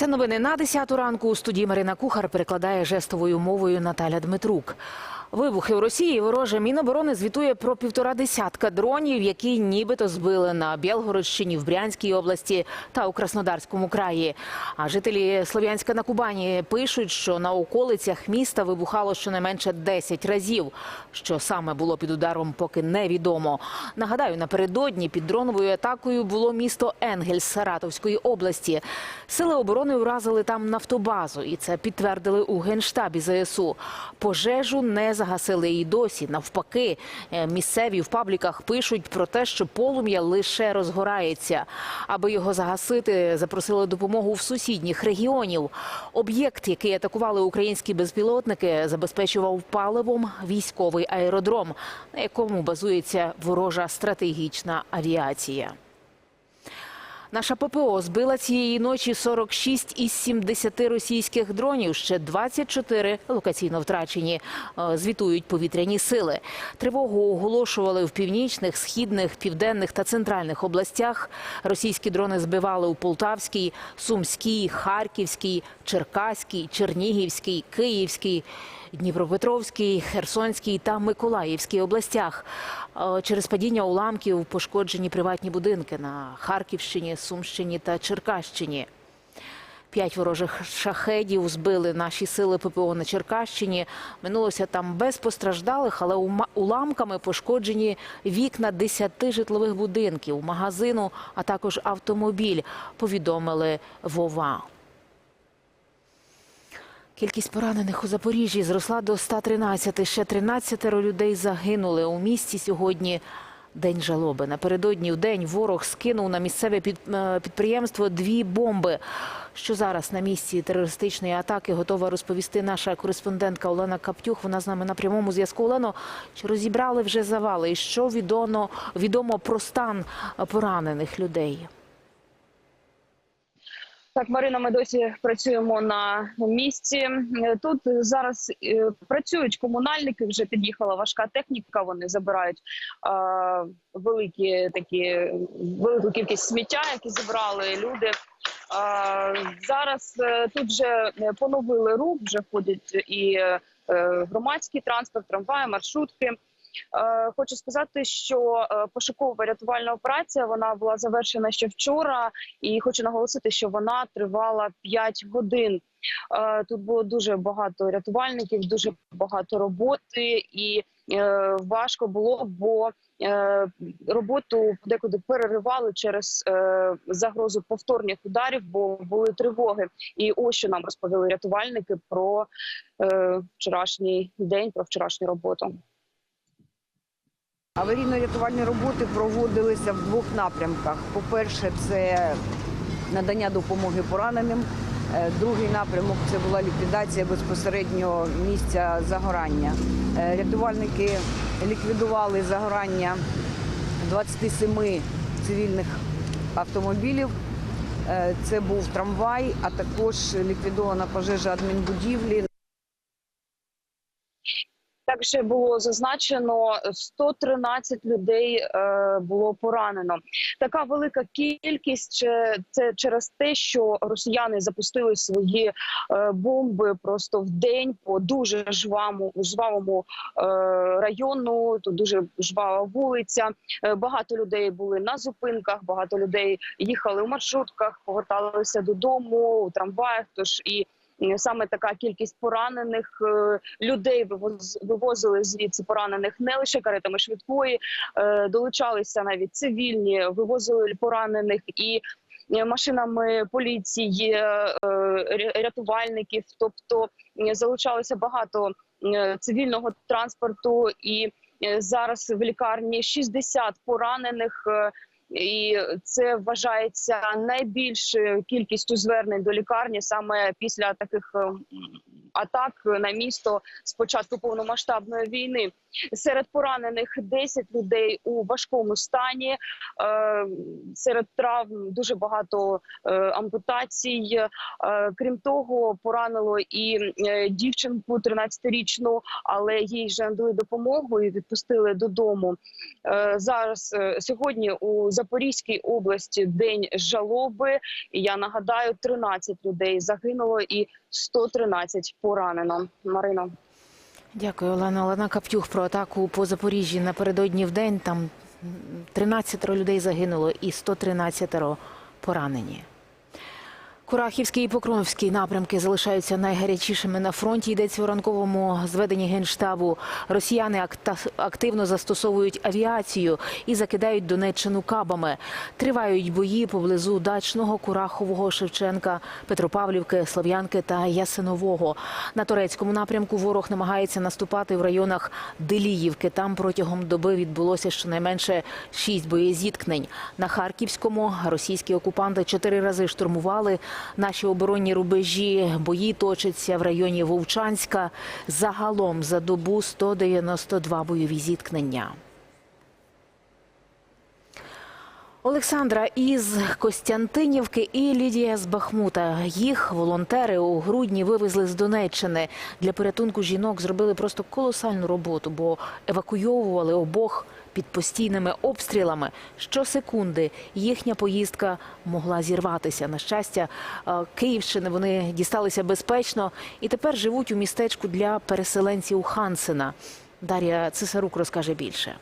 Це новини на 10 ранку. У студії Марина Кухар перекладає жестовою мовою Наталя Дмитрук. Вибухи в Росії вороже Міноборони звітує про півтора десятка дронів, які нібито збили на Білгородщині, в Брянській області та у Краснодарському краї. А жителі Слов'янська на Кубані пишуть, що на околицях міста вибухало щонайменше 10 разів. Що саме було під ударом, поки невідомо. Нагадаю, напередодні під дроновою атакою було місто Енгельс Саратовської області. Сили оборони уразили там нафтобазу, і це підтвердили у генштабі ЗСУ. Пожежу не загасили і досі. Навпаки, е, місцеві в пабліках пишуть про те, що полум'я лише розгорається. Аби його загасити, запросили допомогу в сусідніх регіонів. Об'єкт, який атакували українські безпілотники, забезпечував паливом військовий аеродром, на якому базується ворожа стратегічна авіація. Наша ППО збила цієї ночі 46 із 70 російських дронів. Ще 24 локаційно втрачені. Е, Звітують повітряні сили. Тривогу оголошували в північних, східних, південних та центральних областях. Російські дрони збивали у Полтавській, Сумській, Харківській, Черкаській, Чернігівській, Київській. Дніпропетровській, Херсонській та Миколаївській областях. Е, Через падіння уламків пошкоджені приватні будинки на Харківщині, Сумщині та Черкащині. П'ять ворожих шахедів збили наші сили ППО на Черкащині. Минулося там без постраждалих, але уламками пошкоджені вікна десяти житлових будинків, магазину, а також автомобіль. Повідомили Вова. Кількість поранених у Запоріжжі зросла до 113. Ще 13 людей загинули. У місті сьогодні день жалоби. Напередодні в день ворог скинув на місцеве е, підприємство дві бомби. Що зараз на місці терористичної атаки готова розповісти наша кореспондентка Олена Каптюх. Вона з нами на прямому зв'язку. Олено, чи розібрали вже завали? І що відомо, відомо про стан поранених людей? Так, Марина, ми досі працюємо на місці. Е, Тут зараз е, працюють комунальники. Вже під'їхала важка техніка. Вони забирають е, великі такі велику кількість сміття, які зібрали люди. Е, зараз е, тут вже поновили рух. Вже ходять і е, громадський транспорт, трамваї, маршрутки. Е, Хочу сказати, що е, пошукова рятувальна операція вона була завершена ще вчора, і хочу наголосити, що вона тривала 5 годин. Е, Тут було дуже багато рятувальників, дуже багато роботи, і важко було, бо роботу подекуди переривали через загрозу повторних ударів, бо були тривоги. І ось що нам розповіли рятувальники про вчорашній день, про вчорашню роботу. Аварійно-рятувальні роботи проводилися в двох напрямках. По-перше, це надання допомоги пораненим. Е, Другий напрямок це була ліквідація безпосередньо місця загорання. Е, Рятувальники ліквідували загорання 27 цивільних автомобілів. Е, Це був трамвай, а також ліквідована пожежа адмінбудівлі. Також було зазначено 113 людей е, було поранено. Така велика кількість че- це через те, що росіяни запустили свої е, бомби просто в день по дуже жвавому, жвавому е, району. Тут дуже жвава вулиця. Е, багато людей були на зупинках, багато людей їхали у маршрутках, поверталися додому у трамваях. Тож і Е, Саме така кількість поранених е, людей вивоз- вивозили звідси поранених не лише каретами швидкої, е, долучалися навіть цивільні, вивозили поранених і е, машинами поліції, рятувальників. Тобто залучалося багато цивільного транспорту, і зараз в лікарні 60 поранених. І це вважається найбільшою кількістю звернень до лікарні саме після таких е, м, атак на місто з початку повномасштабної війни. Серед поранених 10 людей у важкому стані. Е, Серед травм дуже багато е, ампутацій. Е, Крім того, поранило і дівчинку 13-річну, але їй вже надали допомогу і відпустили додому. Зараз сьогодні у Запорізькій області день жалоби. Я нагадаю, 13 людей загинуло і 113 поранено. Марина. Дякую, Олена. Олена Каптюх про атаку по Запоріжжі напередодні в день. Там м, 13 людей загинуло і 113 поранені. Курахівський і Покровський напрямки залишаються найгарячішими на фронті. Йдеться у ранковому зведенні генштабу. Росіяни активно застосовують авіацію і закидають Донеччину кабами. Тривають бої поблизу дачного, Курахового, Шевченка, Петропавлівки, Слов'янки та Ясинового. На турецькому напрямку ворог намагається наступати в районах Деліївки. Там протягом доби відбулося щонайменше шість боєзіткнень. На Харківському російські окупанти чотири рази штурмували наші оборонні рубежі. Бої точаться в районі Вовчанська. Загалом за добу 192 бойові зіткнення. Олександра із Костянтинівки і Лідія з Бахмута. Їх волонтери у грудні вивезли з Донеччини. Для порятунку жінок зробили просто колосальну роботу, бо евакуйовували обох під постійними обстрілами. Щосекунди їхня поїздка могла зірватися. На щастя, е, Київщини вони дісталися безпечно і тепер живуть у містечку для переселенців Хансена. Дар'я Цесарук розкаже більше.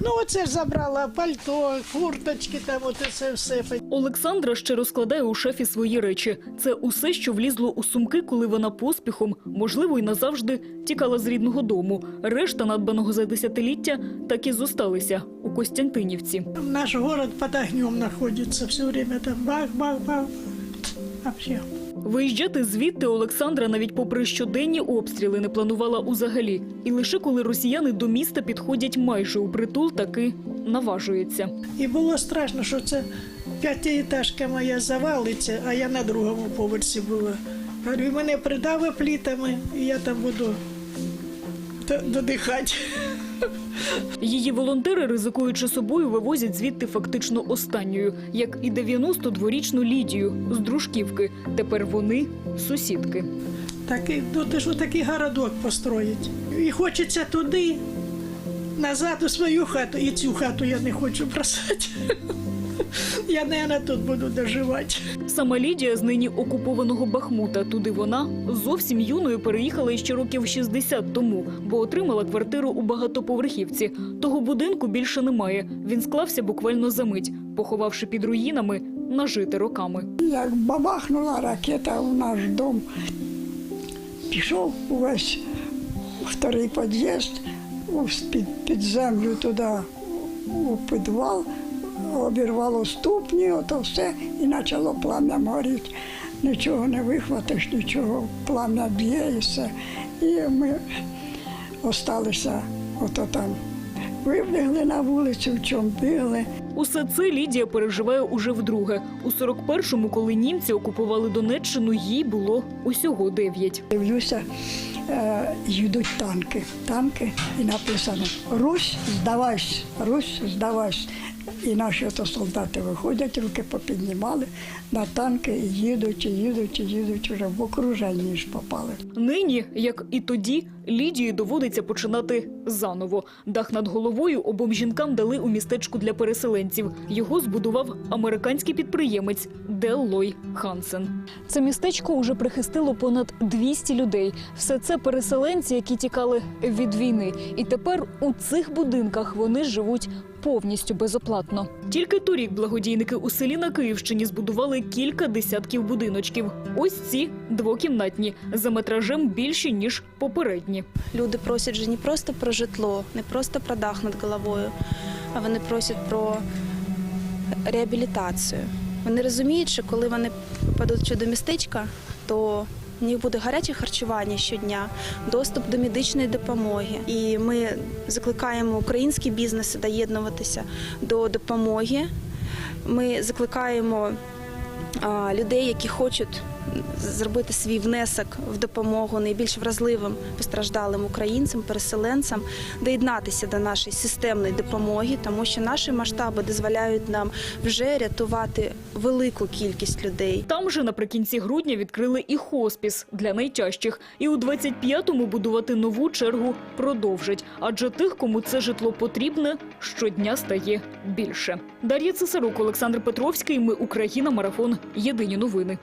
Ну, оце ж забрала пальто, курточки, там оце це все. Олександра ще розкладає у шафі свої речі. Це усе, що влізло у сумки, коли вона поспіхом, можливо, й назавжди тікала з рідного дому. Решта надбаного за десятиліття так і зосталися у Костянтинівці. Наш город под огнем знаходиться все время там бах-бах-бах. Вообще. Виїжджати звідти Олександра навіть попри щоденні обстріли не планувала узагалі. І лише коли росіяни до міста підходять майже у притул, таки наважується. І було страшно, що це п'ятиэтажка моя завалиться, а я на другому поверсі була. Говорю, мене придавить плітами, і я там буду додихати. Її волонтери, ризикуючи собою, вивозять звідти фактично останньою, як і 92-річну Лідію з Дружківки. Тепер вони сусідки. Такий, ну ти ж такий городок построїть. І хочеться туди, назад у свою хату. І цю хату я не хочу бросати. Я, мабуть, тут буду доживати. Сама Лідія з нині окупованого Бахмута. Туди вона зовсім юною переїхала іще років 60 тому, бо отримала квартиру у багатоповерхівці. Того будинку більше немає. Він склався буквально за мить, поховавши під руїнами нажити роками. Як бабахнула ракета у наш дом, пішов увесь вторий під'їзд під, під землю туди, у підвал, обірвало ступні, ото все, і почало плам'я горіти. Нічого не вихватиш, нічого, плам'я б'є і все. І ми залишилися ото там. Вибігли на вулицю, в чому бігли. Усе це Лідія переживає уже вдруге. У 41-му, коли німці окупували Донеччину, їй було усього дев'ять. Дивлюся, е, їдуть танки. Танки і написано Русь, здавайся, Русь, здавайся. І наші ото солдати виходять, руки попіднімали на танки і їдуть, і їдуть, і їдуть вже в окруженні ж попали. Нині, як і тоді, Лідії доводиться починати заново. Дах над головою обом жінкам дали у містечку для переселенців. Його збудував американський підприємець Дел Лой Хансен. Це містечко уже прихистило понад 200 людей. Все це переселенці, які тікали від війни. І тепер у цих будинках вони живуть повністю безоплатно. Тільки торік благодійники у селі на Київщині збудували кілька десятків будиночків. Ось ці двокімнатні за метражем більші ніж попередні. Люди просять же не просто про житло, не просто про дах над головою, а вони просять про реабілітацію. Вони розуміють, що коли вони попадуть до містечка, то в них буде гаряче харчування щодня, доступ до медичної допомоги. І ми закликаємо українські бізнеси доєднуватися до допомоги. Ми закликаємо людей, які хочуть зробити свій внесок в допомогу найбільш вразливим постраждалим українцям, переселенцям, доєднатися до нашої системної допомоги, тому що наші масштаби дозволяють нам вже рятувати велику кількість людей. Там же наприкінці грудня відкрили і хоспіс для найтяжчих. І у 25-му будувати нову чергу продовжать. Адже тих, кому це житло потрібне, щодня стає більше. Дар'я Цесарук, Олександр Петровський. Ми Україна. Марафон. Єдині новини.